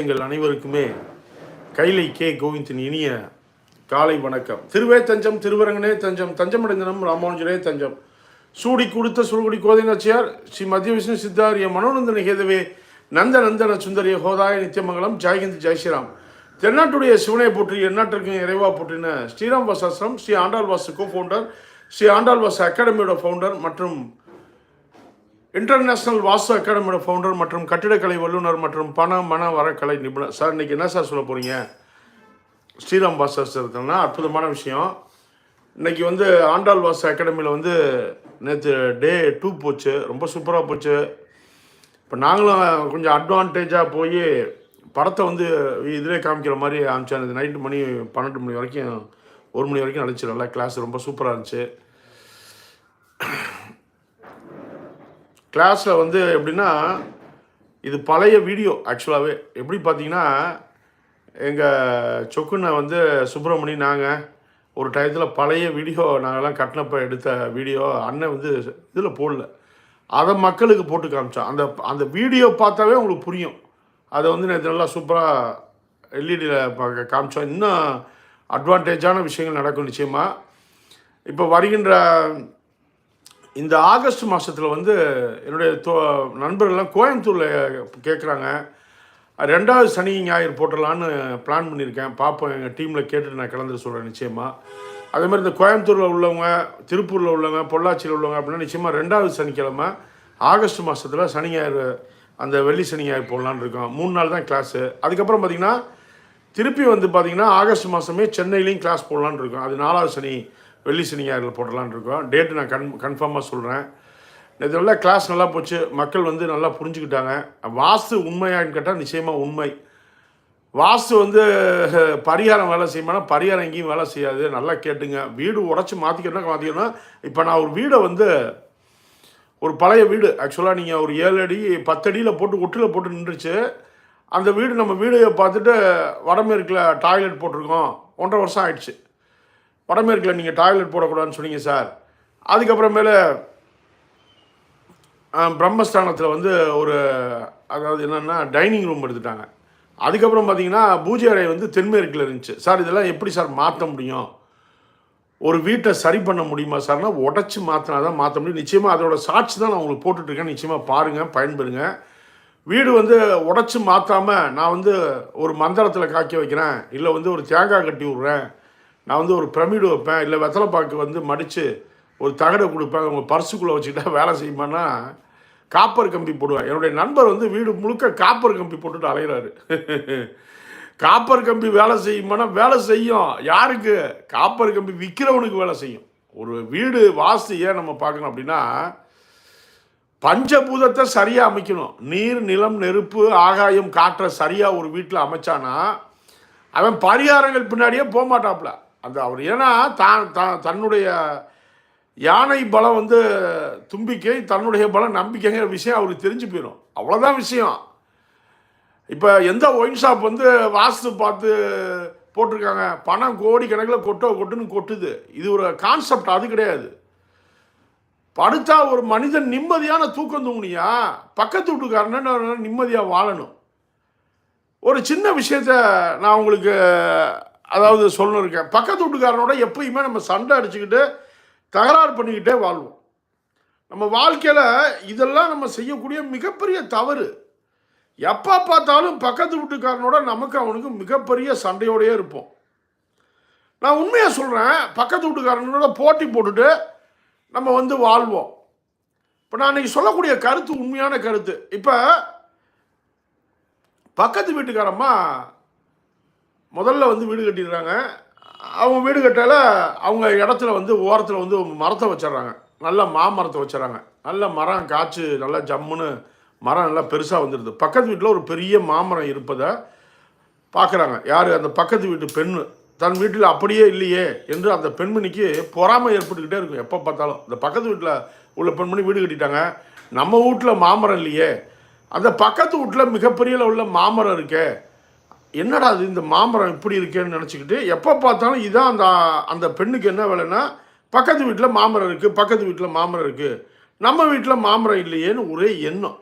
எங்கள் அனைவருக்குமே கைலை கே கோவிந்தின் இனிய காலை வணக்கம். திருவே தஞ்சம் திருவரங்கனே தஞ்சம் தஞ்சமடைந்தனம் ராமானுஜரே தஞ்சம். சூடி கொடுத்த சுருகுடி கோதை நச்சியார் ஸ்ரீ மத்திய விஷ்ணு சித்தாரிய மனோநந்தன ஹேதவே நந்த நந்தன சுந்தரிய ஹோதாய நித்தியமங்கலம் ஜெயஹிந்த் ஜெய் ஸ்ரீராம். தென்னாட்டுடைய சிவனை போற்றி எந்நாட்டிற்கும் இறைவா போற்றின ஸ்ரீராம் வாசாசிரம் ஸ்ரீ ஆண்டாள் வாசு கோ ஃபவுண்டர் ஸ்ரீ ஆண்டாள் வாசு அகாடமியோட ஃபவுண்டர் மற்றும் இன்டர்நேஷனல் வாஸ்து அகாடமியோட ஃபவுண்டர் மற்றும் கட்டிடக்கலை வல்லுநர் மற்றும் பண மன வரக்கலை நிபுணர். சார் இன்னைக்கு என்ன சார் சொல்ல போகிறீங்க ஸ்ரீராம் வாசாஸ்திரத்துலனா அற்புதமான விஷயம். இன்னைக்கு வந்து ஆண்டாள் வாசு அகாடமியில் வந்து நேற்று டே டூ போச்சு. ரொம்ப சூப்பராக போச்சு. இப்போ நாங்களும் கொஞ்சம் அட்வான்டேஜாக போய் படத்தை வந்து இதிலே காமிக்கிற மாதிரி ஆரம்பிச்சேன் இது நைட்டு மணி பன்னெண்டு மணி வரைக்கும் ஒரு மணி வரைக்கும் நடந்துச்சு நல்லா கிளாஸ் ரொம்ப சூப்பராக இருந்துச்சு. கிளாஸில் வந்து எப்படின்னா இது பழைய வீடியோ ஆக்சுவலாகவே எப்படி பார்த்தீங்கன்னா எங்கள் சொக்குனை வந்து சுப்பிரமணி நாங்கள் ஒரு டயத்தில் பழைய வீடியோ நாங்கள்லாம் கட்டினப்போ எடுத்த வீடியோ அண்ணன் வந்து இதில் போடல. அதை மக்களுக்கு போட்டு காமிச்சோம் அந்த அந்த வீடியோ பார்த்தாவே உங்களுக்கு புரியும். அதை வந்து நேற்று நல்லா சூப்பராக எல்இடியில் பார்க்க காமிச்சோம் இன்னும் அட்வான்டேஜான விஷயங்கள் நடக்கும் நிச்சயமாக இப்போ வருகின்ற இந்த ஆகஸ்ட் மாதத்தில் வந்து என்னுடைய தோ நண்பர்கள்லாம் கோயம்புத்தூரில் கேட்குறாங்க ரெண்டாவது சனி ஞாயிறு போட்டலான்னு பிளான் பண்ணியிருக்கேன். பார்ப்போம் எங்கள் டீமில் கேட்டுட்டு நான் கலந்து சொல்கிறேன் நிச்சயமாக அதே மாதிரி இந்த கோயம்புத்தூரில் உள்ளவங்க திருப்பூரில் உள்ளவங்க பொள்ளாச்சியில் உள்ளவங்க அப்படின்னா நிச்சயமாக ரெண்டாவது சனிக்கிழமை ஆகஸ்ட் மாதத்தில் சனி ஞாயிறு அந்த வெள்ளி சனி ஞாயிறு போடலான்னு இருக்கோம். மூணு நாள் தான் கிளாஸு அதுக்கப்புறம் பார்த்திங்கன்னா திருப்பி வந்து பார்த்திங்கன்னா ஆகஸ்ட் மாதமே சென்னையிலையும் கிளாஸ் போடலான்னு இருக்கோம். அது நாலாவது சனி. வெள்ளி சனி ஞாயிறில் போடலான்னு இருக்கோம். டேட்டு நான் கன் கன்ஃபார்மாக சொல்கிறேன் இதெல்லாம் கிளாஸ் நல்லா போச்சு. மக்கள் வந்து நல்லா புரிஞ்சுக்கிட்டாங்க. வாஸ்து உண்மையான்னு கேட்டால் நிச்சயமாக உண்மை. வாஸ்து வந்து பரிகாரம் வேலை செய்யுமானா பரிகாரம் எங்கேயும் வேலை செய்யாது. நல்லா கேட்டுங்க. வீடு உடச்சி மாற்றிக்கணும்னா மாற்றிக்கணும் இப்போ நான் ஒரு வீடை வந்து ஒரு பழைய வீடு. ஆக்சுவலாக நீங்கள் ஒரு ஏழு அடி பத்தடியில் போட்டு ஒட்டில் போட்டு நின்றுச்சு. அந்த வீடு நம்ம வீடியோ பார்த்துட்டு வடமேற்கில் டாய்லெட் போட்டிருக்கோம். ஒன்றரை வருஷம் ஆயிடுச்சு. வடமேற்கில் நீங்கள் டாய்லெட் போடக்கூடாதுன்னு சொன்னீங்க சார் அதுக்கப்புறமேல பிரம்மஸ்தானத்தில் வந்து ஒரு அதாவது என்னென்னா டைனிங் ரூம் எடுத்துட்டாங்க. அதுக்கப்புறம் பார்த்தீங்கன்னா பூஜை அறை வந்து தென்மேற்கில் இருந்துச்சு. சார் இதெல்லாம் எப்படி சார் மாற்ற முடியும்? ஒரு வீட்டை சரி பண்ண முடியுமா சார்னா உடச்சி மாற்றினா தான் மாற்ற முடியும். நிச்சயமாக அதோட சாட்சி தான் நான் உங்களுக்கு போட்டுட்ருக்கேன். நிச்சயமாக பாருங்கள் பயன்பெறுங்க. வீடு வந்து உடச்சி மாற்றாமல் நான் வந்து ஒரு மந்திரத்தில் காக்கி வைக்கிறேன். இல்லை வந்து ஒரு தேங்காய் கட்டி விட்றேன் நான் வந்து ஒரு பிரமிடு வைப்பேன் இல்லை வெத்தலைப்பாக்கு வந்து மடித்து ஒரு தகடை கொடுப்பேன் உங்கள் பர்சுக்குள்ளே வச்சுக்கிட்டா வேலை செய்யுமானா காப்பர் கம்பி போடுவேன். என்னுடைய நண்பர் வந்து வீடு முழுக்க காப்பர் கம்பி போட்டுட்டு அலைகிறாரு காப்பர் கம்பி வேலை செய்யுமானா வேலை செய்யும். யாருக்கு? காப்பர் கம்பி விற்கிறவனுக்கு வேலை செய்யும். ஒரு வீடு வாஸ்து ஏன் நம்ம பார்க்கணும் அப்படின்னா பஞ்சபூதத்தை சரியாக அமைக்கணும். நீர் நிலம் நெருப்பு ஆகாயம் காற்றை சரியாக ஒரு வீட்டில் அமைச்சானா அவன் பரிகாரங்கள் பின்னாடியே போக மாட்டாப்புல அந்த அவர் ஏன்னா தான் தான் தன்னுடைய யானை பலம் வந்து தும்பிக்கை தன்னுடைய பலம் நம்பிக்கைங்கிற விஷயம் அவருக்கு தெரிஞ்சு போயிடும் அவ்வளோதான் விஷயம். இப்போ எந்த ஒயின் ஷாப் வந்து வாஸ்து பார்த்து போட்டிருக்காங்க? பணம் கோடி கணக்கில் கொட்டோ கொட்டுன்னு கொட்டுது. இது ஒரு கான்செப்ட் அது கிடையாது. படுத்தா ஒரு மனிதன் நிம்மதியான தூக்கம் தூங்குனியா? பக்கத்து வீட்டுக்காரன்னு நிம்மதியாக வாழணும்? ஒரு சின்ன விஷயத்த நான் உங்களுக்கு அதாவது சொல்லணும் இருக்கேன். பக்கத்து வீட்டுக்காரனோட எப்பயுமே நம்ம சண்டை அடிச்சுக்கிட்டு தகராறு பண்ணிக்கிட்டே வாழ்வோம். நம்ம வாழ்க்கையில் இதெல்லாம் நம்ம செய்யக்கூடிய மிகப்பெரிய தவறு. எப்போ பார்த்தாலும் பக்கத்து வீட்டுக்காரனோட நமக்கு அவனுக்கு மிகப்பெரிய சண்டையோடயே இருப்போம். நான் உண்மையாக சொல்கிறேன் பக்கத்து வீட்டுக்காரனோட போட்டி போட்டுட்டு நம்ம வந்து வாழ்வோம். இப்போ நான் இன்றைக்கி சொல்லக்கூடிய கருத்து உண்மையான கருத்து. இப்போ பக்கத்து வீட்டுக்காரம்மா முதல்ல வந்து வீடு கட்டிடுறாங்க அவங்க வீடு கட்டால அவங்க இடத்துல வந்து ஓரத்தில் வந்து மரத்தை வச்சிடுறாங்க. நல்ல மாமரத்தை வச்சிடறாங்க. நல்ல மரம் காய்ச்சி நல்லா ஜம்முன்னு மரம் நல்லா பெருசாக வந்துடுது பக்கத்து வீட்டில் ஒரு பெரிய மாமரம் இருப்பதை பார்க்குறாங்க யார்? அந்த பக்கத்து வீட்டு பெண் தன் வீட்டில் அப்படியே இல்லையே என்று அந்த பெண்மணிக்கு பொறாமை ஏற்பட்டுக்கிட்டே இருக்கும். எப்போ பார்த்தாலும். இந்த பக்கத்து வீட்டில் உள்ள பெண்மணி வீடு கட்டிட்டாங்க. நம்ம வீட்டில் மாமரம் இல்லையே. அந்த பக்கத்து வீட்டில் மிகப்பெரிய உள்ள மாமரம் இருக்கே. என்னடா அது இந்த மாமரம் இப்படி இருக்கேன்னு நினச்சிக்கிட்டு எப்போ பார்த்தாலும் இதான் அந்த அந்த பெண்ணுக்கு என்ன வேலைன்னா பக்கத்து வீட்டில் மாமரம் இருக்குது பக்கத்து வீட்டில் மாமரம் இருக்குது நம்ம வீட்டில் மாமரம் இல்லையேன்னு ஒரே எண்ணம்.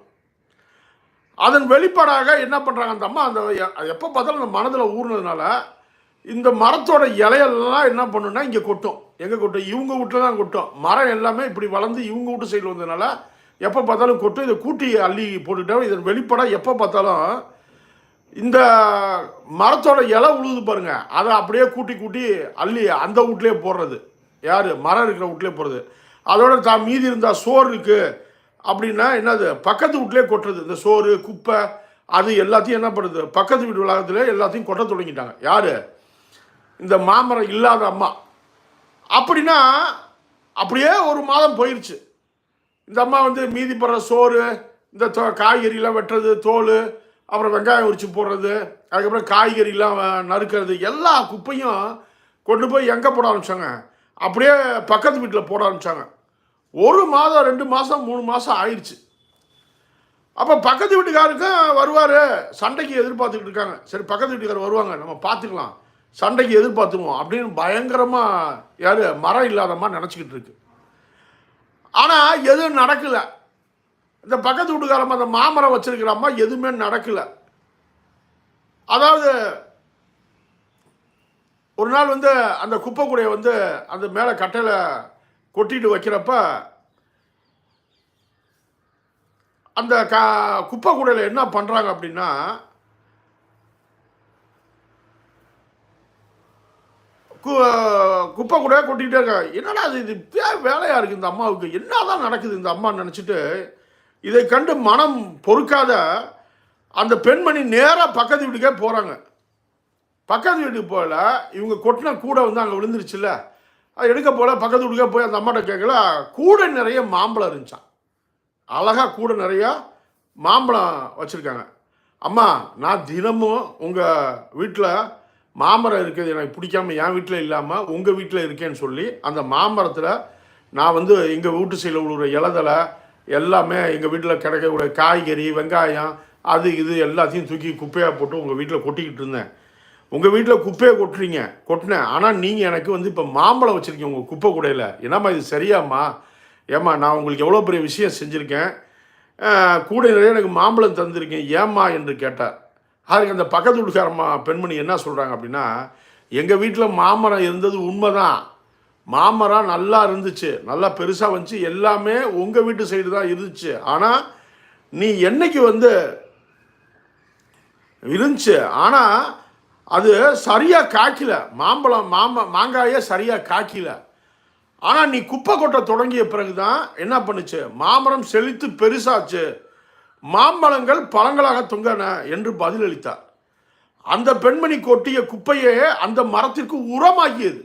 அதன் வெளிப்பாடாக என்ன பண்ணுறாங்க அந்த அம்மா அந்த எப்போ பார்த்தாலும் அந்த மனதில் ஊறினதுனால இந்த மரத்தோட இலையெல்லாம் என்ன பண்ணுன்னா இங்கே கொட்டும். எங்கே கொட்டும்? இவங்க வீட்டில் தான் கொட்டும். மரம் எல்லாமே இப்படி வளர்ந்து இவங்க வீட்டு சைடில் வந்ததுனால எப்போ பார்த்தாலும் கொட்டும். இதை கூட்டி அள்ளி போட்டுக்கிட்டா இதன் வெளிப்பாடாக எப்போ பார்த்தாலும் இந்த மரத்தோட இலை உழுது பாருங்க. அதை அப்படியே கூட்டி கூட்டி அள்ளி அந்த வீட்லேயே போடுறது. யார்? மரம் இருக்கிற வீட்லேயே போடுறது. அதோட தான் மீதி இருந்தால் சோறு இருக்குது அப்படின்னா என்னது? பக்கத்து வீட்லேயே கொட்டுறது. இந்த சோறு குப்பை அது எல்லாத்தையும் என்ன பண்ணுறது பக்கத்து வீட்டு வளாகத்தில் எல்லாத்தையும் கொட்ட தொடங்கிட்டாங்க. யார்? இந்த மாமரம் இல்லாத அம்மா. அப்படின்னா அப்படியே ஒரு மாதம் போயிடுச்சு இந்த அம்மா வந்து மீதி படுற சோறு இந்த தோ- காய்கறிலாம் வெட்டுறது தோல் அப்புறம் வெங்காயம் உரிச்சு போடுறது அதுக்கப்புறம் காய்கறிலாம் நறுக்கிறது எல்லா குப்பையும் கொண்டு போய் எங்கே போட ஆரம்பிச்சாங்க? அப்படியே பக்கத்து வீட்டில் போட ஆரம்பிச்சாங்க. ஒரு மாதம் ரெண்டு மாதம் மூணு மாதம் ஆயிடுச்சு. அப்போ பக்கத்து வீட்டுக்காருக்கும் வருவார். சண்டைக்கு எதிர்பார்த்துக்கிட்டு இருக்காங்க. சரி பக்கத்து வீட்டுக்காரர் வருவாங்க. நம்ம பார்த்துக்கலாம். சண்டைக்கு எதிர்பார்த்துக்குவோம் அப்படின்னு பயங்கரமாக யார்? மரம் இல்லாதம்மா நினச்சிக்கிட்டு இருக்கு. ஆனால் எதுவும் நடக்கல. இந்த பக்கத்து வீட்டுக்காரம்மா அந்த மாமரம் வச்சிருக்கிற அம்மா எதுவுமே நடக்கலை. அதாவது ஒரு நாள் வந்து அந்த குப்பை கூடையை வந்து அந்த மேலே கட்டையில் கொட்டிட்டு வைக்கிறப்ப அந்த க குப்பை கூடையில் என்ன பண்ணுறாங்க அப்படின்னா கு குப்பை கூடையாக கொட்டிக்கிட்டே இருக்காங்க. என்னடா அது இது வேலையாக இருக்குது இந்த அம்மாவுக்கு? என்னதான் நடக்குது இந்த அம்மா நினச்சிட்டு இதை கண்டு மனம் பொறுக்காத அந்த பெண்மணி நேராக பக்கத்து வீட்டுக்கே போகிறாங்க பக்கத்து வீட்டுக்கு போகல இவங்க கொட்டின கூடை வந்து அங்கே விழுந்துருச்சுல்ல அது எடுக்க போல பக்கத்து வீட்டுக்கே போய் அந்த அம்மாட்ட கேட்கல கூடை நிறைய மாம்பழம் இருந்துச்சான் அழகாக கூட நிறையா மாம்பழம் வச்சுருக்காங்க. அம்மா நான் தினமும் உங்கள் வீட்டில் மாமரம் இருக்குது எனக்கு பிடிக்காம என் வீட்டில் இல்லாமல் உங்கள் வீட்டில் இருக்கேன்னு சொல்லி அந்த மாமரத்தில் நான் வந்து எங்கள் வீட்டு சைடில் விழுற இலதலை எல்லாமே எங்கள் வீட்டில் கிடைக்கக்கூடிய காய்கறி வெங்காயம் அது இது எல்லாத்தையும் தூக்கி குப்பையாக போட்டு உங்கள் வீட்டில் கொட்டிக்கிட்டு இருந்தேன். உங்கள் வீட்டில் குப்பையை கொட்டுறீங்க கொட்டினேன். ஆனால் நீங்கள் எனக்கு வந்து இப்போ மாம்பழம் வச்சுருக்கீங்க உங்கள் குப்பை கூடையில். என்னம்மா இது சரியாம்மா? ஏம்மா நான் உங்களுக்கு எவ்வளோ பெரிய விஷயம் செஞ்சுருக்கேன். கூடை கூட நிறைய எனக்கு மாம்பழம் தந்திருக்கேன். ஏம்மா என்று கேட்டார். அதுக்கு அந்த பக்கத்து வீட்டுக்காரம்மா பெண்மணி என்ன சொல்கிறாங்க அப்படின்னா எங்கள் வீட்டில் மாமரம் இருந்தது உண்மை தான் மாமரம் நல்லா இருந்துச்சு நல்லா பெருசாக வந்துச்சு எல்லாமே உங்கள் வீட்டு சைடு தான் இருந்துச்சு. ஆனால் நீ என்னைக்கு வந்து இருந்துச்சு ஆனால் அது சரியாக காய்க்கல. மாம்பழம் மாம மாங்காயே சரியாக காய்க்கல. ஆனால் நீ குப்பை கொட்ட தொடங்கிய பிறகு தான் என்ன பண்ணுச்சு? மாமரம் செழித்து பெருசாச்சு. மாம்பழங்கள் பழங்களாக தொங்கன என்று பதிலளித்தார். அந்த பெண்மணி கொட்டிய குப்பையே அந்த மரத்திற்கு உரமாகியது.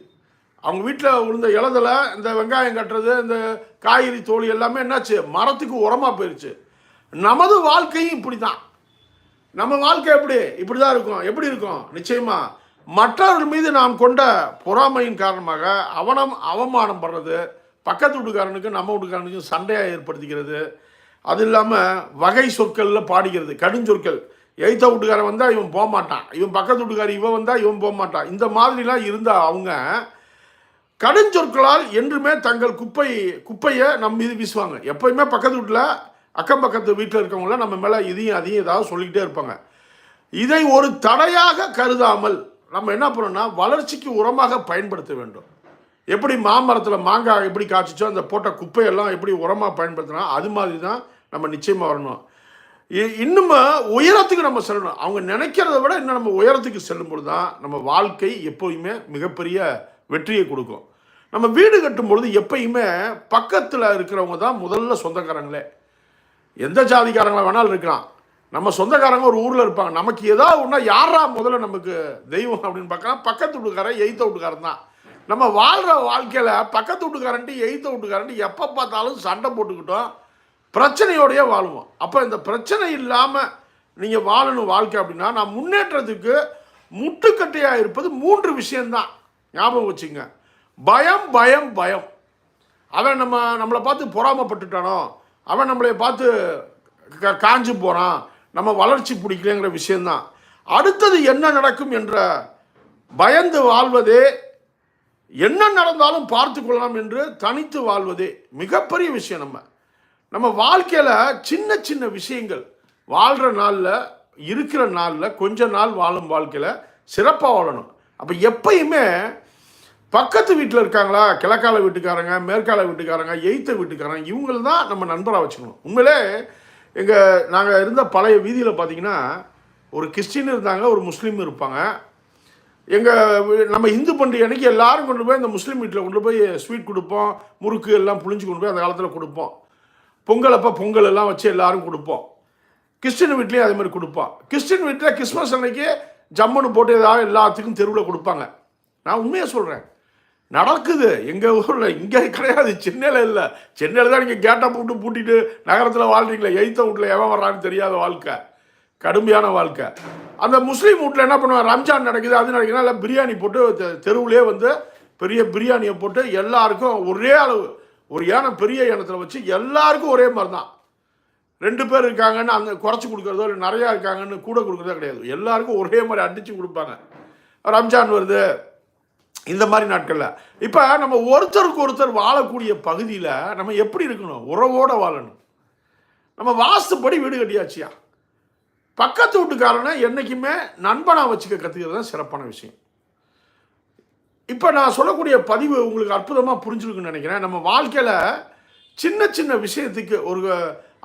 அவங்க வீட்டில் விழுந்த இலதில் இந்த வெங்காயம் கட்டுறது இந்த காய்கறி தோல் எல்லாமே என்னாச்சு? மரத்துக்கு உரமாக போயிடுச்சு நமது வாழ்க்கையும் இப்படி தான் நம்ம வாழ்க்கை எப்படி? இப்படி தான் இருக்கும். எப்படி இருக்கும்? நிச்சயமாக மற்றவர்கள் மீது நாம் கொண்ட பொறாமையின் காரணமாக அவனம் அவமானம் படுறது பக்கத்து வீட்டுக்காரனுக்கும் நம்ம வீட்டுக்காரனுக்கும் சண்டையாக ஏற்படுத்திக்கிறது. அது இல்லாமல் வகை சொற்களில் பாடிக்கிறது கடுஞ்சொற்கள் எய்த்த வீட்டுக்காரன் வந்தால் இவன் போக மாட்டான் இவன் பக்கத்து வீட்டுக்காரன் இவன் வந்தால் இவன் போக மாட்டான் இந்த மாதிரிலாம் இருந்தால் அவங்க கடுஞ்சொற்களால் என்றுமே தங்கள் குப்பை குப்பையை நம்ம மீது வீசுவாங்க. எப்பயுமே பக்கத்து வீட்டில் அக்கம் பக்கத்து வீட்டில் இருக்கவங்கள நம்ம மேலே இதையும் அதையும் ஏதாவது சொல்லிக்கிட்டே இருப்பாங்க. இதை ஒரு தடையாக கருதாமல் நம்ம என்ன பண்ணோம்னா வளர்ச்சிக்கு உரமாக பயன்படுத்த வேண்டும். எப்படி மாமரத்தில் மாங்காய் எப்படி காய்ச்சிச்சோ அந்த போட்ட குப்பையெல்லாம் எப்படி உரமாக பயன்படுத்தினா அது மாதிரி தான் நம்ம நிச்சயமாக வரணும். இ- இன்னும் உயரத்துக்கு நம்ம செல்லணும். அவங்க நினைக்கிறத விட இன்னும் நம்ம உயரத்துக்கு செல்லும்பொழுது தான் நம்ம வாழ்க்கை எப்போயுமே மிகப்பெரிய வெற்றியை கொடுக்கும். நம்ம வீடு கட்டும் பொழுது எப்பயுமே பக்கத்தில் இருக்கிறவங்க தான் முதல்ல சொந்தக்காரங்களே. எந்த ஜாதிக்காரங்களா வேணாலும் இருக்கலாம். நம்ம சொந்தக்காரங்க ஒரு ஊரில் இருப்பாங்க. நமக்கு ஏதாவது ஒன்றா யாரா முதல்ல நமக்கு தெய்வம் அப்படின்னு பார்க்கலாம். பக்கத்து வீட்டுக்காரன் எய்த்த வீட்டுக்காரன் தான். நம்ம வாழ்கிற வாழ்க்கையில் பக்கத்து வீட்டுக்காரன்ட்டு எய்த்த வீட்டுக்காரன்ட்டு எப்போ பார்த்தாலும் சண்டை போட்டுக்கிட்டோம். பிரச்சனையோடயே வாழுவோம். அப்போ இந்த பிரச்சனை இல்லாமல் நீங்கள் வாழணும் வாழ்க்கை அப்படின்னா நான் முன்னேற்றத்துக்கு முட்டுக்கட்டையாக இருப்பது மூன்று விஷயந்தான் ஞாபகம் வச்சுங்க பயம் பயம் பயம். அவன் நம்ம நம்மளை பார்த்து பொறாமப்பட்டுட்டானோ? அவன் நம்மளை பார்த்து க- காஞ்சு போகிறான் நம்ம வளர்ச்சி பிடிக்கலங்கிற விஷயந்தான். அடுத்தது என்ன நடக்கும் என்ற பயந்து வாழ்வதே என்ன நடந்தாலும் பார்த்து கொள்ளலாம் என்று தனித்து வாழ்வதே மிகப்பெரிய விஷயம் நம்ம. நம்ம வாழ்க்கையில் சின்ன சின்ன விஷயங்கள். வாழ்கிற நாளில் இருக்கிற நாளில் கொஞ்ச நாள் வாழும் வாழ்க்கையில் சிறப்பாக வாழணும். அப்போ எப்பயுமே பக்கத்து வீட்டில் இருக்காங்களா? கிழக்கால வீட்டுக்காரங்க மேற்கால வீட்டுக்காரங்க எய்த்த வீட்டுக்காரங்க இவங்கள தான் நம்ம நண்பராக வச்சுக்கணும். உண்மையிலே எங்கள் நாங்கள் இருந்த பழைய வீதியில் பார்த்தீங்கன்னா ஒரு கிறிஸ்டின் இருந்தாங்க ஒரு முஸ்லீம் இருப்பாங்க. எங்கள் நம்ம இந்து பண்டிகை அன்றைக்கி எல்லோரும் கொண்டு போய் இந்த முஸ்லீம் வீட்டில் கொண்டு போய் ஸ்வீட் கொடுப்போம் முறுக்கு எல்லாம் புளிஞ்சு கொண்டு போய் அந்த காலத்தில் கொடுப்போம். பொங்கல் அப்போ பொங்கல் எல்லாம் வச்சு எல்லோரும் கொடுப்போம். கிறிஸ்டின் வீட்லேயும் அதே மாதிரி கொடுப்போம். கிறிஸ்டின் வீட்டில் கிறிஸ்மஸ் அன்னைக்கு ஜம்முன்னு போட்டு ஏதாவது எல்லாத்துக்கும் தெருவில் கொடுப்பாங்க. நான் உண்மையாக சொல்கிறேன் நடக்குது. எங்கள் ஊரில் இங்கே கிடையாது. சென்னையில் இல்லை. சென்னையில் தான் நீங்கள் கேட்டை போட்டு பூட்டிட்டு நகரத்தில் வாழ்றீங்களே? எய்த்த வீட்டில் எவன் வர்றான்னு தெரியாத வாழ்க்கை. கடுமையான வாழ்க்கை. அந்த முஸ்லீம் வீட்டில் என்ன பண்ணுவாங்க? ரம்ஜான் நடக்குது அது நடக்குதுன்னா பிரியாணி போட்டு தெருவுலேயே வந்து பெரிய பிரியாணியை போட்டு எல்லாருக்கும் ஒரே அளவு ஒரு யானை பெரிய யானத்தில் வச்சு எல்லாருக்கும் ஒரே மாதிரி தான் ரெண்டு பேர் இருக்காங்கன்னு அங்கே குறைச்சி கொடுக்குறதோ இல்லை நிறையா இருக்காங்கன்னு கூட கொடுக்குறதோ கிடையாது. எல்லாருக்கும் ஒரே மாதிரி அடித்து கொடுப்பாங்க. ரம்ஜான் வருது. இந்த மாதிரி நாட்களில். இப்போ நம்ம ஒருத்தருக்கு ஒருத்தர் வாழக்கூடிய பகுதியில் நம்ம எப்படி இருக்கணும்? உறவோடு வாழணும். நம்ம வாஸ்துப்படி வீடு கட்டியாச்சியா? பக்கத்து வீட்டுக்காரனை என்றைக்குமே நண்பனாக வச்சுக்க கற்றுக்கிறது தான் சிறப்பான விஷயம். இப்போ நான் சொல்லக்கூடிய பதிவு உங்களுக்கு அற்புதமாக புரிஞ்சிருக்குன்னு நினைக்கிறேன். நம்ம வாழ்க்கையில் சின்ன சின்ன விஷயத்துக்கு ஒரு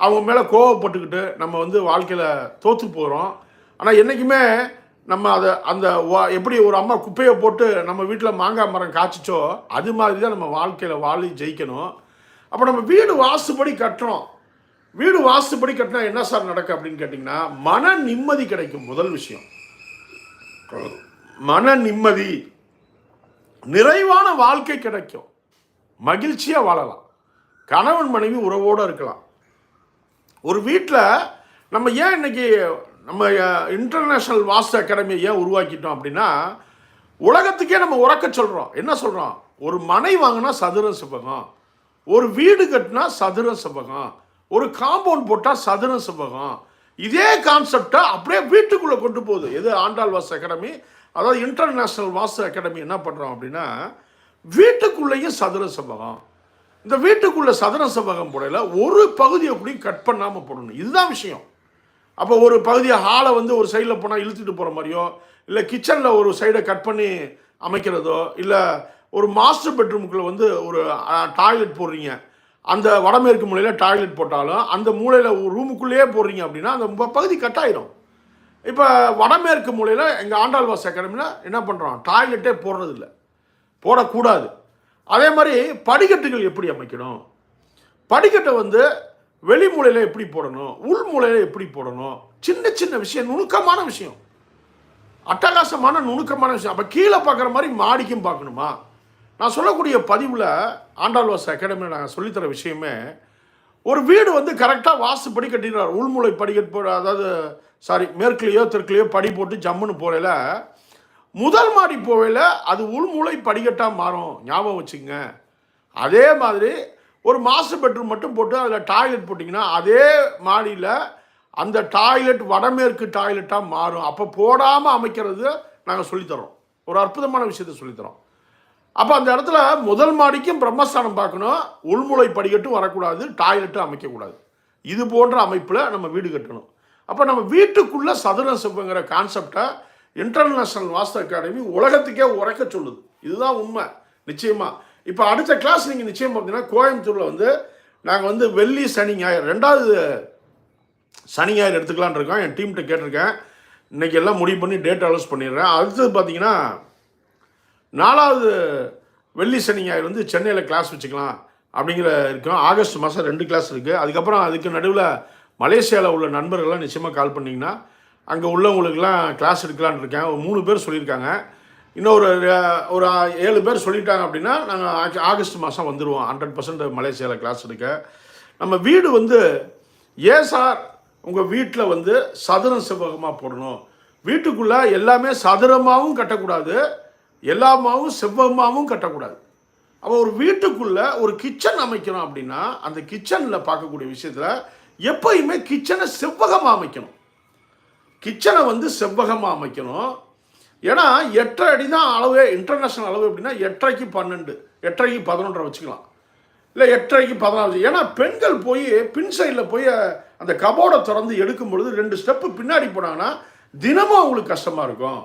அவங்க மேலே கோவப்பட்டுக்கிட்டு நம்ம வந்து வாழ்க்கையில் தோற்று போகிறோம் ஆனால் என்றைக்குமே நம்ம அதை அந்த எப்படி ஒரு அம்மா குப்பையை போட்டு நம்ம வீட்டில் மாங்காய் மரம் காய்ச்சிச்சோ அது மாதிரி தான் நம்ம வாழ்க்கையில் வாழி ஜெயிக்கணும். அப்போ நம்ம வீடு வாஸ்துப்படி கட்டுறோம். வீடு வாஸ்துப்படி கட்டினா என்ன சார் நடக்கும் அப்படின்னு கேட்டிங்கன்னா மன நிம்மதி கிடைக்கும். முதல் விஷயம். மன நிம்மதி. நிறைவான வாழ்க்கை கிடைக்கும். மகிழ்ச்சியாக வாழலாம். கணவன் மனைவி உறவோடு இருக்கலாம். ஒரு வீட்டில் நம்ம ஏன் இன்னைக்கு நம்ம இன்டர்நேஷ்னல் வாஸ்து அகாடமியை ஏன் உருவாக்கிட்டோம் அப்படின்னா உலகத்துக்கே நம்ம உறக்க சொல்கிறோம் என்ன சொல்கிறோம் ஒரு மனை வாங்கினா சதுர செவ்வகம் ஒரு வீடு கட்டினா சதுர செவ்வகம் ஒரு காம்பவுண்ட் போட்டால் சதுர செவ்வகம். இதே கான்செப்டை அப்படியே வீட்டுக்குள்ளே கொண்டு போகுது. எது? ஆண்டாள் வாஸ்து அகாடமி அதாவது இன்டர்நேஷ்னல் வாஸ்து அகாடமி என்ன பண்ணுறோம் அப்படின்னா வீட்டுக்குள்ளேயும் சதுர செவ்வகம். இந்த வீட்டுக்குள்ளே சதுர செவ்வகம் போடையில் ஒரு பகுதியை அப்படியும் கட் பண்ணாமல் போடணும். இதுதான் விஷயம். அப்போ ஒரு பகுதியை ஹாலை வந்து ஒரு சைடில் போனால் இழுத்துட்டு போகிற மாதிரியோ இல்லை கிச்சனில் ஒரு சைடை கட் பண்ணி அமைக்கிறதோ இல்லை ஒரு மாஸ்டர் பெட்ரூமுக்குள்ளே வந்து ஒரு டாய்லெட் போடுறீங்க. அந்த வடமேற்கு மூலையில் டாய்லெட் போட்டாலும் அந்த மூலையில் ஒரு ரூமுக்குள்ளேயே போடுறீங்க அப்படின்னா அந்த பகுதி கட் ஆயிரும். இப்போ வடமேற்கு மூலையில் எங்கள் ஆண்டாள்வாஸ் அகாடமியில் என்ன பண்ணுறோம் டாய்லெட்டே போடுறதில்ல. போடக்கூடாது. அதே மாதிரி படிக்கட்டுகள் எப்படி அமைக்கணும்? படிக்கட்டை வந்து வெளிமூலையில் எப்படி போடணும்? உள் மூலையில் எப்படி போடணும்? சின்ன சின்ன விஷயம் நுணுக்கமான விஷயம். அட்டகாசமான நுணுக்கமான விஷயம். அப்போ கீழே பார்க்குற மாதிரி மாடிக்கும் பார்க்கணுமா? நான் சொல்லக்கூடிய பதிவில் ஆண்டாள்வாஸ் அகாடமியில் நாங்கள் சொல்லித்தர விஷயமே ஒரு வீடு வந்து கரெக்டாக வாஸ்துப்படி கட்டிடுறார். உள்மூலை படிக்கட்டு போட அதாவது சாரி மேற்குலேயோ தெற்குலேயோ படி போட்டு ஜம்முன்னு போகல முதல் மாடி போகையில் அது உள்மூலை படிக்கட்டாக மாறும். ஞாபகம் வச்சுங்க அதே மாதிரி ஒரு மாஸ்டர் பெட்ரூம் மட்டும் போட்டு அதில் டாய்லெட் போட்டிங்கன்னா அதே மாடியில் அந்த டாய்லெட் வடமேற்கு டாய்லெட்டாக மாறும். அப்போ போடாமல் அமைக்கிறது நாங்கள் சொல்லித்தரோம். ஒரு அற்புதமான விஷயத்த சொல்லித்தரோம். அப்போ அந்த இடத்துல முதல் மாடிக்கும் பிரம்மஸ்தானம் பார்க்கணும். உள்முளை படிக்கட்டும் வரக்கூடாது டாய்லெட்டும் அமைக்கக்கூடாது. இது போன்ற அமைப்பில் நம்ம வீடு கட்டணும். அப்போ நம்ம வீட்டுக்குள்ளே சதுர செவ்வங்கிற கான்செப்டை இன்டர்நேஷ்னல் வாஸ்து அகாடமி உலகத்துக்கே உரைக்க சொல்லுது. இதுதான் உண்மை. நிச்சயமாக இப்போ அடுத்த கிளாஸ் நீங்கள் நிச்சயம் பார்த்தீங்கன்னா கோயம்புத்தூரில் வந்து நாங்கள் வந்து வெள்ளி சனி ஞாயிறு ரெண்டாவது சனி ஞாயிறு எடுத்துக்கலான் இருக்கோம். என் டீம்கிட்ட கேட்டிருக்கேன். இன்றைக்கி எல்லாம் முடிவு பண்ணி டேட் அலோஸ் பண்ணிடுறேன். அடுத்தது பார்த்தீங்கன்னா நாலாவது வெள்ளி சனி ஞாயிறு வந்து சென்னையில் கிளாஸ் வச்சுக்கலாம் அப்படிங்கிற இருக்கும். ஆகஸ்ட் மாதம் ரெண்டு கிளாஸ் இருக்குது அதுக்கப்புறம் அதுக்கு நடுவில் மலேசியாவில் உள்ள நண்பர்கள்லாம் நிச்சயமாக கால் பண்ணிங்கன்னா அங்கே உள்ளவங்களுக்கெல்லாம் கிளாஸ் எடுக்கலான் இருக்கேன். ஒரு மூணு பேர் சொல்லியிருக்காங்க. இன்னொரு ஒரு ஏழு பேர் சொல்லிட்டாங்க அப்படின்னா நாங்கள் ஆகஸ்ட் மாதம் வந்துடுவோம் ஹண்ட்ரட் பர்சன்ட் மலேசியாவில் கிளாஸ் எடுக்க. நம்ம வீடு வந்து ஏன் சார் உங்கள் வீட்டில் வந்து சதுரம் செவ்வகமாக போடணும். வீட்டுக்குள்ளே எல்லாமே சதுரமாகவும் கட்டக்கூடாது. எல்லாமாவும் செவ்வகமாகவும் கட்டக்கூடாது. அப்போ ஒரு வீட்டுக்குள்ளே ஒரு கிச்சன் அமைக்கணும் அப்படின்னா அந்த கிச்சனில் பார்க்கக்கூடிய விஷயத்தில் எப்பயுமே கிச்சனை செவ்வகமாக அமைக்கணும். கிச்சனை வந்து செவ்வகமாக அமைக்கணும். ஏன்னா எட்டரை அடி தான் அளவு இன்டர்நேஷ்னல் அளவு எப்படின்னா எட்டரைக்கு பன்னெண்டு எட்டரைக்கு பதினொன்றரை வச்சுக்கலாம். இல்லை எட்டரைக்கு பதினாறு ஏன்னா பெண்கள் போய் பின் சைடில் போய் அந்த கபோர்டை திறந்து எடுக்கும் பொழுது ரெண்டு ஸ்டெப்பு பின்னாடி போனாங்கன்னா தினமும் அவங்களுக்கு கஷ்டமாக இருக்கும்.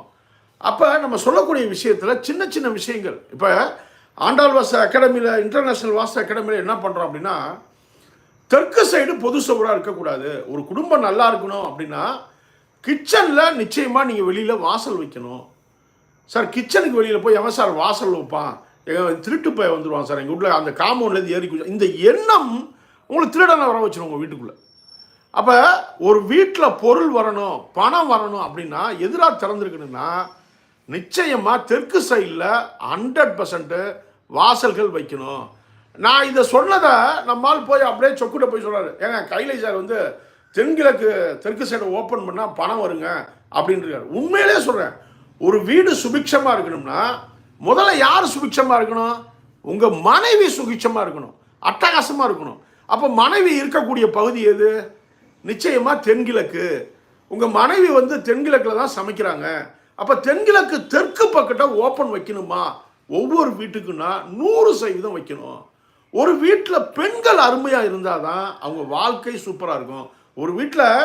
அப்போ நம்ம சொல்லக்கூடிய விஷயத்தில் சின்ன சின்ன விஷயங்கள். இப்போ ஆண்டாள் வாச அகாடமியில் இன்டர்நேஷ்னல் வாச அகாடமியில் என்ன பண்ணுறோம் அப்படின்னா தெற்கு சைடு பொது சுவராக இருக்கக்கூடாது. ஒரு குடும்பம் நல்லா இருக்கணும் அப்படின்னா கிச்சனில் நிச்சயமாக நீங்கள் வெளியில் வாசல் வைக்கணும். சார் கிச்சனுக்கு வெளியில் போய் எவன் சார் வாசல் வைப்பான்? எங்க திருட்டு போய் வந்துடுவான் சார். எங்கள் வீட்டில் அந்த காம்பவுண்ட்லேருந்து ஏறி குதி- இந்த எண்ணம் உங்களுக்கு திருடனை வர வச்சிடும் உங்கள் வீட்டுக்குள்ளே. அப்போ ஒரு வீட்டில் பொருள் வரணும் பணம் வரணும் அப்படின்னா எதிராக திறந்துருக்கணும்னா நிச்சயமாக தெற்கு சைடில் ஹண்ட்ரட் பர்சன்ட்டு வாசல்கள் வைக்கணும். நான் இதை சொன்னதை நம்மால் போய் அப்படியே சொக்குட்ட போய் சொல்கிறார் ஏங்க கைலை சார் வந்து தென்கிழக்கு தெற்கு சைடை ஓப்பன் பண்ணால் பணம் வருங்க அப்படின்றாரு. உண்மையிலே சொல்கிறேன் ஒரு வீடு சுபிக்ஷமாக இருக்கணும்னா முதல்ல யார் சுபிக்ஷமாக இருக்கணும்? உங்கள் மனைவி சுபிக்ஷமாக இருக்கணும் அட்டகாசமாக இருக்கணும். அப்போ மனைவி இருக்கக்கூடிய பகுதி எது? நிச்சயமாக தென்கிழக்கு. உங்கள் மனைவி வந்து தென்கிழக்கில் தான் சமைக்கிறாங்க. அப்போ தென்கிழக்கு தெற்கு பக்கத்தை ஓப்பன் வைக்கணுமா? ஒவ்வொரு வீட்டுக்குன்னா நூறு சதவீதம் வைக்கணும். ஒரு வீட்டில் பெண்கள் அருமையாக இருந்தால் தான் அவங்க வாழ்க்கை சூப்பராக இருக்கும். ஒரு வீட்டில்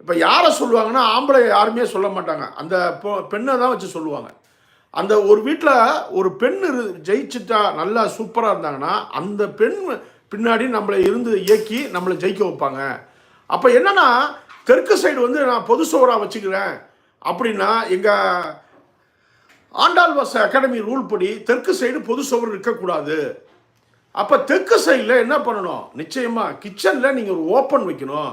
இப்போ யாரை சொல்லுவாங்கன்னா ஆம்பளை யாருமே சொல்ல மாட்டாங்க. அந்த பொ- பெண்ணை தான் வச்சு சொல்லுவாங்க. அந்த ஒரு வீட்டில் ஒரு பெண் இரு- ஜெயிச்சுட்டா நல்லா சூப்பராக இருந்தாங்கன்னா அந்த பெண் பின்னாடி நம்மளை இருந்து இயக்கி நம்மளை ஜெயிக்க வைப்பாங்க. அப்போ என்னன்னா தெற்கு சைடு வந்து நான் பொது சுவராக வச்சுக்கிறேன் அப்படின்னா எங்கள் ஆண்டாள் வாச அகாடமி ரூல் படி தெற்கு சைடு பொது சுவர் இருக்கக்கூடாது. அப்போ தெற்கு சைடில் என்ன பண்ணணும்? நிச்சயமாக கிச்சனில் நீங்கள் ஒரு ஓப்பன் வைக்கணும்.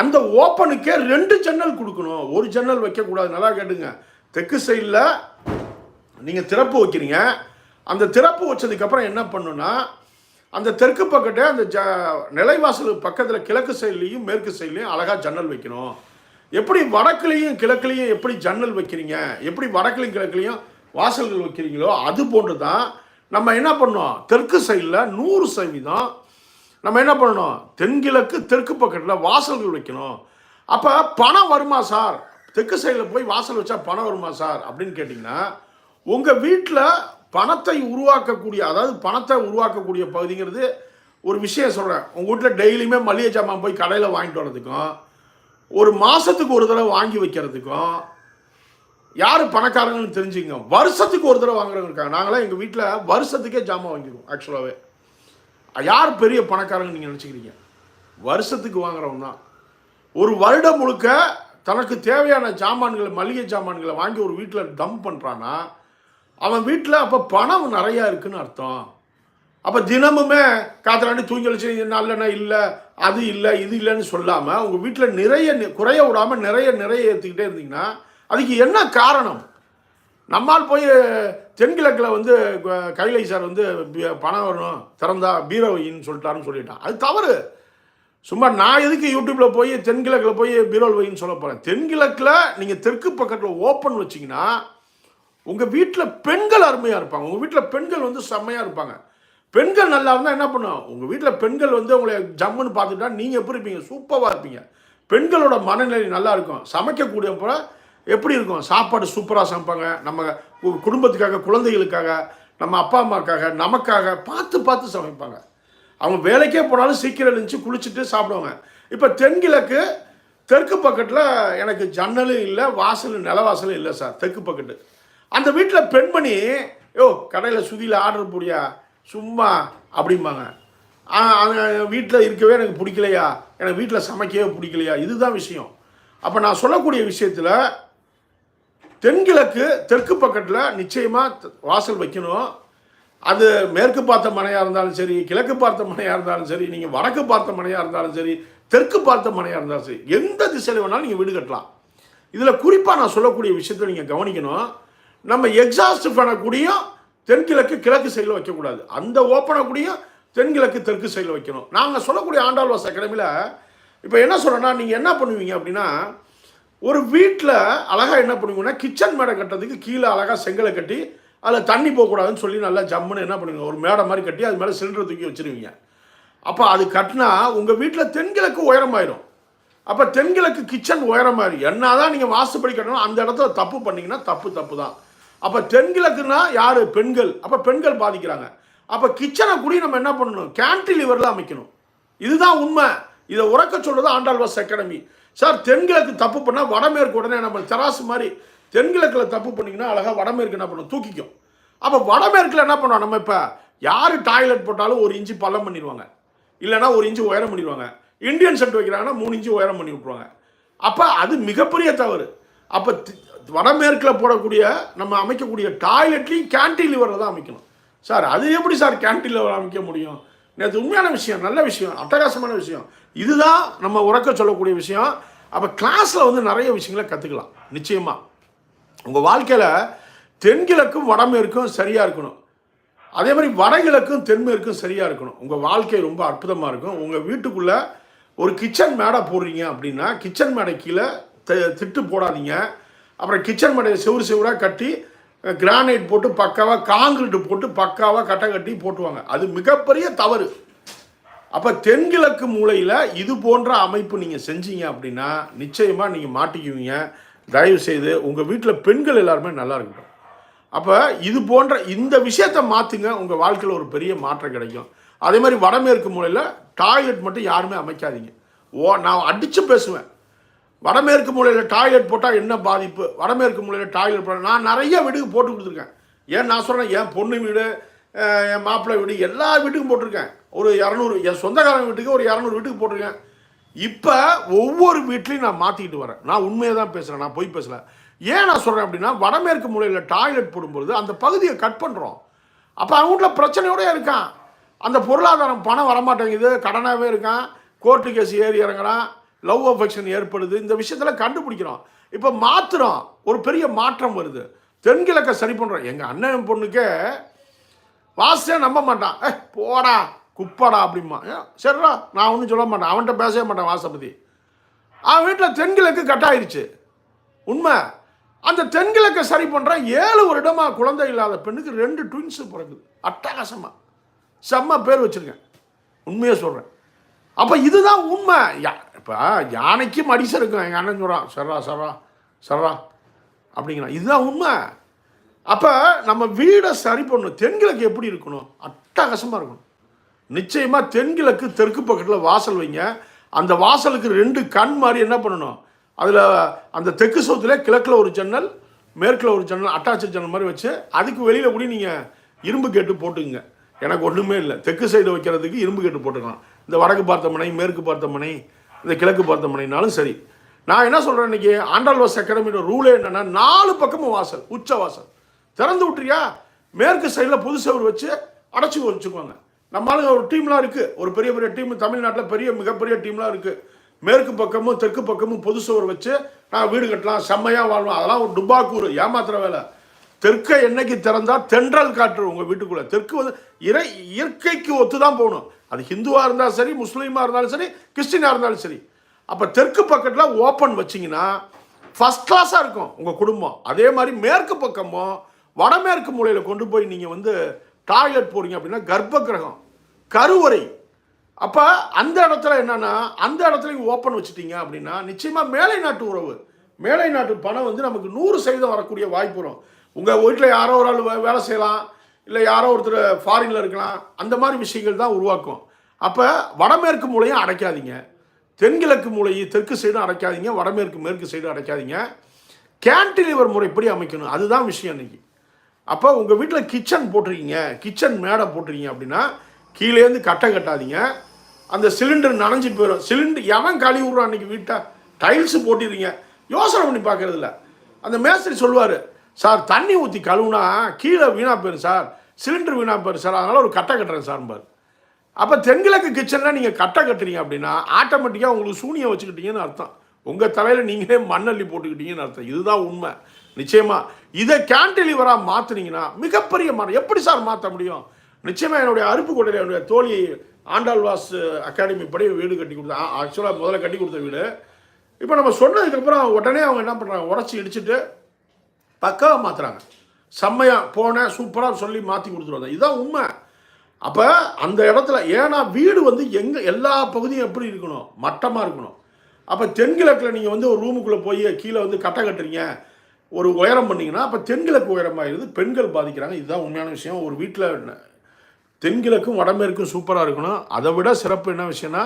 அந்த ஓப்பனுக்கே ரெண்டு ஜன்னல் கொடுக்கணும். ஒரு ஜன்னல் வைக்கக்கூடாது. நல்லா கேட்டுங்க. தெற்கு சைடில் நீங்கள் திறப்பு வைக்கிறீங்க. அந்த திறப்பு வச்சதுக்கப்புறம் என்ன பண்ணுன்னா அந்த தெற்கு பக்கத்தை அந்த ஜ நிலைவாசல் பக்கத்தில் கிழக்கு சைட்லேயும் மேற்கு சைட்லேயும் அழகாக ஜன்னல் வைக்கணும். எப்படி வடக்குலேயும் கிழக்குலேயும் எப்படி ஜன்னல் வைக்கிறீங்க? எப்படி வடக்குலையும் கிழக்குலேயும் வாசல்கள் வைக்கிறீங்களோ அது போன்று தான் நம்ம என்ன பண்ணோம்? தெற்கு சைடில் நூறு சதவீதம் நம்ம என்ன பண்ணணும்? தென்கிழக்கு தெற்கு பக்கத்தில் வாசல்கள் வைக்கணும். அப்போ பணம் வருமா சார்? தெற்கு சைடில் போய் வாசல் வச்சா பணம் வருமா சார்? அப்படின்னு கேட்டிங்கன்னா உங்கள் வீட்டில் பணத்தை உருவாக்கக்கூடிய அதாவது பணத்தை உருவாக்கக்கூடிய பகுதிங்கிறது ஒரு விஷயம் சொல்கிறேன் உங்கள் வீட்டில் டெய்லியுமே மளிகை ஜாமான் போய் கடையில் வாங்கிட்டு வர்றதுக்கும் ஒரு மாதத்துக்கு ஒரு தடவை வாங்கி வைக்கிறதுக்கும் யார் பணக்காரங்கன்னு தெரிஞ்சுங்க. வருஷத்துக்கு ஒரு தடவை வாங்குறவங்க இருக்காங்க. நாங்களாம் எங்கள் வீட்டில் வருஷத்துக்கே ஜாமான் வாங்கிடுவோம் ஆக்சுவலாகவே யார் பெரிய பணக்காரங்க நீங்கள் நினச்சிக்கிறீங்க? வருஷத்துக்கு வாங்குறவங்க தான். ஒரு வருடம் முழுக்க தனக்கு தேவையான ஜாமான்களை மளிகை ஜாமான்களை வாங்கி ஒரு வீட்டில் தம் பண்ணுறான்னா அவன் வீட்டில் அப்போ பணம் நிறையா இருக்குன்னு அர்த்தம். அப்போ தினமுமே காத்திராண்டி தூங்கி வச்சு நல்லெண்ணெய் இல்லை அது இல்லை இது இல்லைன்னு சொல்லாமல் உங்கள் வீட்டில் நிறைய குறைய விடாமல் நிறைய நிறைய ஏற்றுக்கிட்டே இருந்தீங்கன்னா அதுக்கு என்ன காரணம்? நம்மால் போய் தென்கிழக்கில் வந்து க- கைலை சார் வந்து பணம் வரணும் திறந்தா பீரோவையின்னு சொல்லிட்டாருன்னு சொல்லிட்டான். அது தவறு. சும்மா நான் எதுக்கு யூடியூப்பில் போய் தென்கிழக்கில் போய் பீரோல் வைன்னு சொல்ல போகிறேன் தென்கிழக்கில் நீங்கள் தெற்கு பக்கத்தில் ஓப்பன் வச்சிங்கன்னா உங்கள் வீட்டில் பெண்கள் அருமையாக இருப்பாங்க. உங்கள் வீட்டில் பெண்கள் வந்து செம்மையாக இருப்பாங்க. பெண்கள் நல்லா இருந்தால் என்ன பண்ணும்? உங்கள் வீட்டில் பெண்கள் வந்து உங்களை ஜம்முன்னு பார்த்துட்டா நீங்கள் எப்படி இருப்பீங்க? சூப்பராக இருப்பீங்க. பெண்களோட மனநிலை நல்லா இருக்கும். சமைக்கக்கூடியப்ப எப்படி இருக்கும்? சாப்பாடு சூப்பராக சமைப்பாங்க. நம்ம குடும்பத்துக்காக குழந்தைகளுக்காக நம்ம அப்பா அம்மாக்காக நமக்காக பார்த்து பார்த்து சமைப்பாங்க. அவங்க வேலைக்கே போனாலும் சீக்கிரம் எழுந்துச்சு குளிச்சுட்டு சாப்பிடுவாங்க. இப்போ தென்கிழக்கு தெற்கு பக்கத்தில் எனக்கு ஜன்னலும் இல்லை வாசலும் நிலவாசலும் இல்லை சார் தெற்கு பக்கத்து. அந்த வீட்டில் பெண்மணி யோ கடையில் சுதியில் ஆர்டர் போடியா சும்மா அப்படிம்பாங்க. வீட்டில் இருக்கவே எனக்கு பிடிக்கலையா? எனக்கு வீட்டில் சமைக்கவே பிடிக்கலையா? இதுதான் விஷயம். அப்போ நான் சொல்லக்கூடிய விஷயத்தில் தென்கிழக்கு தெற்கு பக்கத்தில் நிச்சயமாக வாசல் வைக்கணும். அது மேற்கு பார்த்த மனையாக இருந்தாலும் சரி கிழக்கு பார்த்த மனையாக இருந்தாலும் சரி நீங்கள் வடக்கு பார்த்த மனையாக இருந்தாலும் சரி தெற்கு பார்த்த மனையாக இருந்தாலும் சரி எந்த திசையில் வேணாலும் நீங்கள் வீடு கட்டலாம். இதில் குறிப்பாக நான் சொல்லக்கூடிய விஷயத்தை நீங்கள் கவனிக்கணும். நம்ம எக்ஸாஸ்ட் பண்ணக்கூடியும் தென்கிழக்கு கிழக்கு சைடில் வைக்கக்கூடாது. அந்த ஓப்பனை கூடயும் தென்கிழக்கு தெற்கு சைடில் வைக்கணும். நாங்கள் சொல்லக்கூடிய ஆண்டாள்வாஸ் அகாடமியில் இப்போ என்ன சொல்கிறேன்னா நீங்கள் என்ன பண்ணுவீங்க அப்படின்னா ஒரு வீட்டில் அழகாக என்ன பண்ணுவீங்கன்னா கிச்சன் மேடை கட்டுறதுக்கு கீழே அழகாக செங்கலை கட்டி அதில் தண்ணி போகக்கூடாதுன்னு சொல்லி நல்லா ஜம்முன்னு என்ன பண்ணுவீங்க ஒரு மேடை மாதிரி கட்டி அது மேலே சிலிண்டர் தூக்கி வச்சுருவீங்க. அப்போ அது கட்டினா உங்கள் வீட்டில் தென்கிழக்கு உயரமாயிரும். அப்போ தென்கிழக்கு கிச்சன் உயரமாயிரும். என்னதான் நீங்கள் வாசுப்படி கட்டணும் அந்த இடத்துல தப்பு பண்ணிங்கன்னா தப்பு தப்பு தான். அப்போ தென்கிழக்குன்னா யார்? பெண்கள். அப்போ பெண்கள் பாதிக்கிறாங்க. அப்போ கிச்சனை கூடி நம்ம என்ன பண்ணணும்? கேன்டிலிவரில் அமைக்கணும். இதுதான் உண்மை. இதை உறக்க சொல்கிறது ஆண்டாள் வாஸ் அகாடமி சார் தென்கிழக்கு தப்பு பண்ணால் வடமேற்கு உடனே நம்ம தெராசு மாதிரி தென்கிழக்கில் தப்பு பண்ணிங்கன்னா அழகாக வடமேற்கு என்ன பண்ணும் தூக்கிக்கும். அப்போ வடமேற்கில் என்ன பண்ணுவோம் நம்ம இப்போ யார் டாய்லெட் போட்டாலும் ஒரு இன்ச்சு பள்ளம் பண்ணிடுவாங்க. இல்லைன்னா ஒரு இன்ச்சு உயரம் பண்ணிடுவாங்க. இந்தியன் செட் வைக்கிறாங்கன்னா மூணு இன்ச்சு உயரம் பண்ணி விட்ருவாங்க அப்போ அது மிகப்பெரிய தவறு. அப்போ வடமேற்கில் போடக்கூடிய நம்ம அமைக்கக்கூடிய டாய்லெட்லையும் கேன்டிலிவரில் தான் அமைக்கணும். சார் அது எப்படி சார் கேன்டிலிவர் அமைக்க முடியும்? நேற்று உண்மையான விஷயம் நல்ல விஷயம் அட்டகாசமான விஷயம். இதுதான் நம்ம உறக்க சொல்லக்கூடிய விஷயம். அப்போ கிளாஸில் வந்து நிறைய விஷயங்களை கற்றுக்கலாம் நிச்சயமாக உங்கள் வாழ்க்கையில் தென்கிழக்கும் வடமேற்கும் சரியாக இருக்கணும். அதே மாதிரி வடகிழக்கும் தென்மேற்கும் சரியாக இருக்கணும். உங்கள் வாழ்க்கை ரொம்ப அற்புதமாக இருக்கும். உங்கள் வீட்டுக்குள்ளே ஒரு கிச்சன் மேடை போடுறீங்க அப்படின்னா கிச்சன் மேடை கீழே திட்டு போடாதீங்க. அப்புறம் கிச்சன் மேடையை செவ்வறு செவ்வராக கட்டி கிரானைட் போட்டு பக்காவாக காங்கிரீட் போட்டு பக்காவாக கட்டை கட்டி போட்டுவாங்க. அது மிகப்பெரிய தவறு. அப்போ தென்கிழக்கு மூலையில் இது போன்ற அமைப்பு நீங்கள் செஞ்சீங்க அப்படின்னா நிச்சயமாக நீங்கள் மாட்டிக்குவீங்க. தயவு செய்து உங்கள் வீட்டில் பெண்கள் எல்லாருமே நல்லா இருக்கட்டும். அப்போ இது போன்ற இந்த விஷயத்தை மாற்றுங்க உங்கள் வாழ்க்கையில் ஒரு பெரிய மாற்றம் கிடைக்கும். அதே மாதிரி வடமேற்கு மூலையில் டாய்லெட் மட்டும் யாருமே அமைக்காதீங்க. ஓ நான் அடித்து பேசுவேன். வடமேற்கு மூலையில் டாய்லெட் போட்டால் என்ன பாதிப்பு? வடமேற்கு மூலையில் டாய்லெட் போட்டால் நான் நிறைய வீடுக்கு போட்டு கொடுத்துருக்கேன். ஏன் நான் சொல்கிறேன் என் பொண்ணு வீடு என் மாப்பிள்ளை வீடு எல்லா வீட்டுக்கும் போட்டிருக்கேன். ஒரு இரநூறு என் சொந்தக்காரங்க வீட்டுக்கு ஒரு இரநூறு வீட்டுக்கு போட்டிருக்கேன். இப்போ ஒவ்வொரு வீட்லையும் நான் மாற்றிக்கிட்டு வரேன். நான் உண்மையை தான் பேசுகிறேன் நான் போய் பேசல. ஏன் நான் சொல்கிறேன் அப்படின்னா வடமேற்கு மூலையில் டாய்லெட் போடும்பொழுது அந்த பகுதியை கட் பண்ணுறோம் அப்போ அவங்க வீட்டில் பிரச்சனையோடய இருக்கான். அந்த பொருளாதாரம் பணம் வரமாட்டேங்குது. கடனாகவே இருக்கான். கோர்ட்டு கேஸ் ஏறி இறங்குறான். லவ் அஃபெக்ஷன் ஏற்படுது. இந்த விஷயத்தில் கண்டுபிடிக்கிறோம். இப்போ மாத்துறோம். ஒரு பெரிய மாற்றம் வருது. தென்கிழக்கை சரி பண்ணுறோம் எங்கள் அண்ணன் பொண்ணுக்கே வாசே நம்ப மாட்டான். ஏ போடா குப்பாடா அப்படிமா சரிடா நான் ஒன்றும் சொல்ல மாட்டேன். அவன்கிட்ட பேசவே மாட்டேன் வாசை பற்றி அவன் வீட்டில் தென்கிழக்கு கட்டாயிருச்சு. உண்மை. அந்த தென்கிழக்கை சரி பண்ணுறான் ஏழு வருடமாக குழந்தை இல்லாத பெண்ணுக்கு ரெண்டு ட்வின்ஸு பிறகுது அட்டகாசமாக செம்ம பேர் வச்சிருக்கேன். உண்மையை சொல்கிறேன் அப்போ இதுதான் உண்மை. யா இப்போ யானைக்கு மடிசம் இருக்கும் எங்கள் அண்ணன் சொல்கிறான் சர்ரா சரா சரா அப்படிங்கிறான். இதுதான் உண்மை. அப்போ நம்ம வீடை சரி பண்ணணும். தென்கிழக்கு எப்படி இருக்கணும்? அட்டகாசமாக இருக்கணும். நிச்சயமாக தென்கிழக்கு தெற்கு பக்கத்தில் வாசல் வைங்க. அந்த வாசலுக்கு ரெண்டு கண் மாதிரி என்ன பண்ணணும்? அதில் அந்த தெற்கு சவுத்தில் கிழக்கில் ஒரு ஜன்னல் மேற்கில் ஒரு ஜன்னல் அட்டாச்சு ஜன்னல் மாதிரி வச்சு அதுக்கு வெளியில் கூட நீங்கள் இரும்பு கேட்டு போட்டுக்குங்க. எனக்கு ஒன்றுமே இல்லை. தெற்கு சைடு வைக்கிறதுக்கு இரும்பு கேட்டு போட்டுக்கலாம். இந்த வடக்கு பார்த்த மனை மேற்கு பார்த்த மனை இந்த கிழக்கு பார்த்த மனைனாலும் சரி. நான் என்ன சொல்கிறேன் இன்னைக்கு? ஆண்டாள்வாஸ் அகாடமியோட ரூலே என்னென்னா நாலு பக்கமும் வாசல் உச்ச வாசல். திறந்து விட்டுறியா? மேற்கு சைடில் புது செவர் வச்சு அடைச்சி வச்சுக்குவாங்க. நம்மளால ஒரு டீம்லாம் இருக்குது ஒரு பெரிய பெரிய டீம் தமிழ்நாட்டில் பெரிய மிகப்பெரிய டீம்லாம் இருக்குது மேற்கு பக்கமும் தெற்கு பக்கமும் பொது சுவர் வச்சு நான் வீடு கட்டலாம் செம்மையாக வாழலாம் அதெல்லாம் ஒரு டுபாக்கூர் ஏமாத்துற வேலை. தெற்கை என்னைக்கு திறந்தால் தென்றல் காற்று உங்கள் வீட்டுக்குள்ளே. தெற்கு வந்து இறை இயற்கைக்கு ஒத்து தான் போகணும். அது ஹிந்துவாக இருந்தாலும் சரி முஸ்லீமாக இருந்தாலும் சரி கிறிஸ்டினாக இருந்தாலும் சரி. அப்போ தெற்கு பக்கத்தில் ஓப்பன் வச்சிங்கன்னா ஃபஸ்ட் கிளாஸாக இருக்கும் உங்கள் குடும்பம். அதே மாதிரி மேற்கு பக்கமும் வடமேற்கு மூலையில் கொண்டு போய் நீங்கள் வந்து டாய்லெட் போகிறீங்க அப்படின்னா கர்ப்ப கிரகம் கருவறை. அப்போ அந்த இடத்துல என்னன்னா அந்த இடத்துலையும் ஓப்பன் வச்சுட்டீங்க அப்படின்னா நிச்சயமாக மேலை நாட்டு உறவு. மேலை நாட்டு பணம் வந்து நமக்கு நூறு சதவீதம் வரக்கூடிய வாய்ப்பு வரும். உங்கள் வீட்டில் யாரோ ஒரு ஆள் வே- வேலை செய்யலாம். இல்லை யாரோ ஒருத்தர் ஃபாரினில் இருக்கலாம். அந்த மாதிரி விஷயங்கள் தான் உருவாக்கும். அப்போ வடமேற்கு மூலையும் அடைக்காதீங்க. தென்கிழக்கு மூலையை தெற்கு சைடும் அடைக்காதீங்க. வடமேற்கு மேற்கு சைடும் அடைக்காதீங்க. கேன்டிலிவர் முறைப்படி அமைக்கணும்? அதுதான் விஷயம் இன்னைக்கு. அப்போ உங்கள் வீட்டில் கிச்சன் போட்டிருக்கீங்க. கிச்சன் மேடை போட்டிருக்கீங்க அப்படின்னா கீழேருந்து கட்டை கட்டாதீங்க. அந்த சிலிண்டர் நனைஞ்சு போயிடும். சிலிண்டர் எவன் கழுவி விட்றான் அன்றைக்கி வீட்டை? டைல்ஸு போட்டிருக்கீங்க. யோசனை பண்ணி பார்க்குறதில்ல. அந்த மேஸ்திரி சொல்லுவார் சார் தண்ணி ஊற்றி கழுவுனா கீழே வீணாக போயிடும் சார். சிலிண்டர் வீணாக போயிடும் சார். அதனால் ஒரு கட்டை கட்டுறேன் சார்பார் அப்போ தென்கிழக்கு கிச்சனில் நீங்கள் கட்டை கட்டுறீங்க அப்படின்னா ஆட்டோமேட்டிக்காக உங்களுக்கு சூனியம் வச்சுக்கிட்டீங்கன்னு அர்த்தம். உங்கள் தலையில் நீங்களே மண்ணள்ளி போட்டுக்கிட்டீங்கன்னு அர்த்தம். இதுதான் உண்மை. நிச்சயமாக இதை கேன்டிலிவராக மாற்றுனீங்கன்னா மிகப்பெரிய மாற்றம். எப்படி சார் மாற்ற முடியும்? நிச்சயமாக என்னுடைய அருப்புக்கோட்டையில் என்னுடைய தோழி ஆண்டாள்வாஸ் அகாடமி படி வீடு கட்டி கொடுத்தா ஆக்சுவலாக முதல்ல கட்டி கொடுத்த வீடு. இப்போ நம்ம சொன்னதுக்கப்புறம் உடனே அவங்க என்ன பண்ணுறாங்க உடச்சி இடிச்சிட்டு பக்காவாக மாற்றுறாங்க செம்மையாக போனேன் சூப்பராக சொல்லி மாற்றி கொடுத்துருவாங்க இதுதான் உண்மை. அப்போ அந்த இடத்துல ஏன்னா வீடு வந்து எங்கே எல்லா பகுதியும் எப்படி இருக்கணும்? மட்டமாக இருக்கணும். அப்போ தென்கிழக்கில் நீங்கள் வந்து ஒரு ரூமுக்குள்ளே போய் கீழே வந்து கட்டை கட்டுறீங்க. ஒரு உயரம் பண்ணிங்கன்னா அப்போ தென்கிழக்கு உயரமாகிடுது பெண்கள் பாதிக்கிறாங்க. இதுதான் உண்மையான விஷயம். ஒரு வீட்டில் தென்கிழக்கும் வடமேற்கும் சூப்பராக இருக்கணும். அதை விட சிறப்பு என்ன விஷயம்னா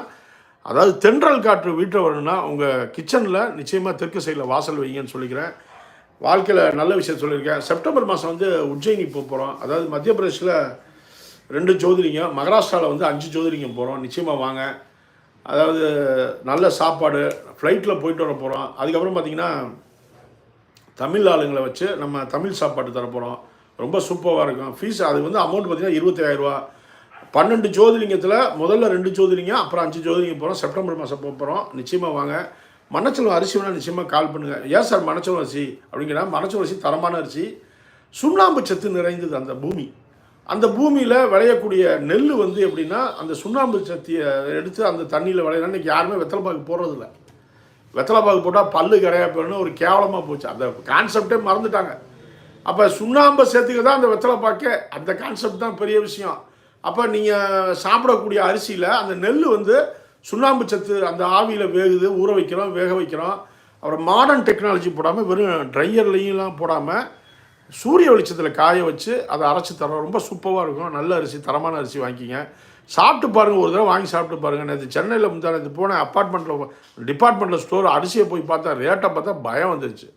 அதாவது தென்றல் காற்று வீட்டில் வரணும்னா உங்கள் கிச்சனில் நிச்சயமாக தெற்கு சைடில் வாசல் வைங்கன்னு சொல்லிக்கிறேன். வாழ்க்கையில் நல்ல விஷயம் சொல்லியிருக்கேன். செப்டம்பர் மாதம் வந்து உஜ்ஜயினி போக போகிறோம் அதாவது மத்திய பிரதேசில் ரெண்டு ஜோதிலிங்கம் மகாராஷ்டிராவில் வந்து அஞ்சு ஜோதிலிங்கம் போகிறோம் நிச்சயமாக வாங்க. அதாவது நல்ல சாப்பாடு ஃப்ளைட்டில் போயிட்டு வர போகிறோம் அதுக்கப்புறம் பார்த்தீங்கன்னா தமிழ் ஆளுங்களை வச்சு நம்ம தமிழ் சாப்பாடு தர போகிறோம் ரொம்ப சூப்பராக இருக்கும். ஃபீஸ் அது வந்து அமௌண்ட் பார்த்தீங்கன்னா இருபத்தாயிரரூவா பன்னெண்டு ஜோதிலிங்கத்தில் முதல்ல ரெண்டு ஜோதிலிங்கம் அப்புறம் அஞ்சு ஜோதிலிங்கம் போகிறோம் செப்டம்பர் மாதம் போக போகிறோம் நிச்சயமாக வாங்க. மணச்சலம் அரிசி வேணால் நிச்சயமாக கால் பண்ணுங்கள் ஏன் சார் மணச்சலம் அரிசி? அப்படிங்கிற மணச்சலம் அரிசி தரமான அரிசி. சுண்ணாம்பு சத்து நிறைந்தது அந்த பூமி. அந்த பூமியில் விளையக்கூடிய நெல் வந்து எப்படின்னா அந்த சுண்ணாம்பு சத்தியை எடுத்து அந்த தண்ணியில் விளையினா இன்றைக்கி யாருமே வெத்தலை பாக்கு போடுறதில்ல. வெத்தலை பாக்கு போட்டால் பல்லு கரையா போயிடணும் ஒரு கேவலமாக போச்சு. அந்த கான்செப்டே மறந்துட்டாங்க. அப்போ சுண்ணாம்பை சேர்த்துக்க தான் அந்த வெத்தலை பாக்கே. அந்த கான்செப்ட் தான் பெரிய விஷயம். அப்போ நீங்கள் சாப்பிடக்கூடிய அரிசியில் அந்த நெல் வந்து சுண்ணாம்பு சத்து அந்த ஆவியில் வேகுது ஊற வைக்கிறோம் வேக வைக்கிறோம். அப்புறம் மாடர்ன் டெக்னாலஜி போடாமல் வெறும் ட்ரையர்லையும்லாம் போடாமல் சூரிய வெளிச்சத்தில் காய வச்சு அதை அரைச்சி தரோம். ரொம்ப சூப்பராக இருக்கும். நல்ல அரிசி தரமான அரிசி வாங்கிக்கிங்க. சாப்பிட்டு பாருங்கள் ஒரு தடவை வாங்கி சாப்பிட்டு பாருங்கள் நேற்று சென்னையில் முந்தான இது போனேன் அப்பார்ட்மெண்ட்டில் டிபார்ட்மெண்ட்டில் ஸ்டோர் அரிசியை போய் பார்த்தா ரேட்டை பார்த்தா பயம் வந்துருச்சு.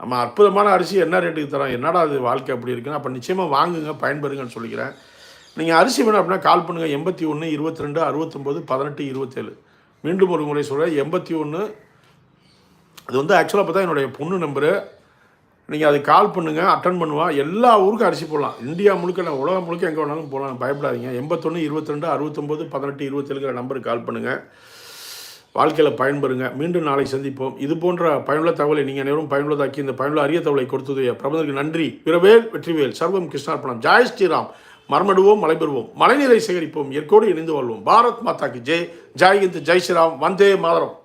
நம்ம அற்புதமான அரிசி என்ன ரேட்டுக்கு தரோம்? என்னடா அது வாழ்க்கை அப்படி இருக்குன்னு? அப்போ நிச்சயமாக வாங்குங்க பயன்பெறுங்கன்னு சொல்லிக்கிறேன். நீங்கள் அரிசி வேணும் அப்படின்னா கால் பண்ணுங்கள் எண்பத்தி ஒன்று இருபத்தி ரெண்டு அறுபத்தொம்போது பதினெட்டு இருபத்தேழு. மீண்டும் ஒரு முறை சொல்கிறேன் எண்பத்தி ஒன்று அது வந்து ஆக்சுவலாக பார்த்தா என்னுடைய பொண்ணு நம்பரு நீங்கள் அது கால் பண்ணுங்கள் அட்டன் பண்ணுவாள் எல்லா ஊருக்கும் அரிசி போடலாம். இந்தியா முழுக்க நான் உலகம் முழுக்க எங்கே வேணாலும் போகலாம் பயப்படாதீங்க. எண்பத்தொன்று இருபத்திரெண்டு அறுபத்தொம்போது பதினெட்டு இருபத்தேழுங்கிற நம்பருக்கு கால் பண்ணுங்கள் வாழ்க்கையில் பயன்பெறுங்க. மீண்டும் நாளை சந்திப்போம். இது போன்ற பயனுள்ள தகவலை நீங்கள் அனைவரும் பயனுள்ளதாக்கி இந்த பயனுள்ள அரிய தகவலை கொடுத்தது பிரபந்தருக்கு நன்றி. பிறவேல் வெற்றிவேல். சர்வம் கிருஷ்ணார்பணம். ஜாய் ஸ்ரீராம். மரமடுவோம் மலைபெறுவோம். மழைநீரை சேகரிப்போம் எற்கோடு இணைந்து வாழ்வோம். பாரத் மாதா கி ஜெய். ஜாய்ஹிந்த் ஜெய் ஸ்ரீராம். வந்தே மாதரம்.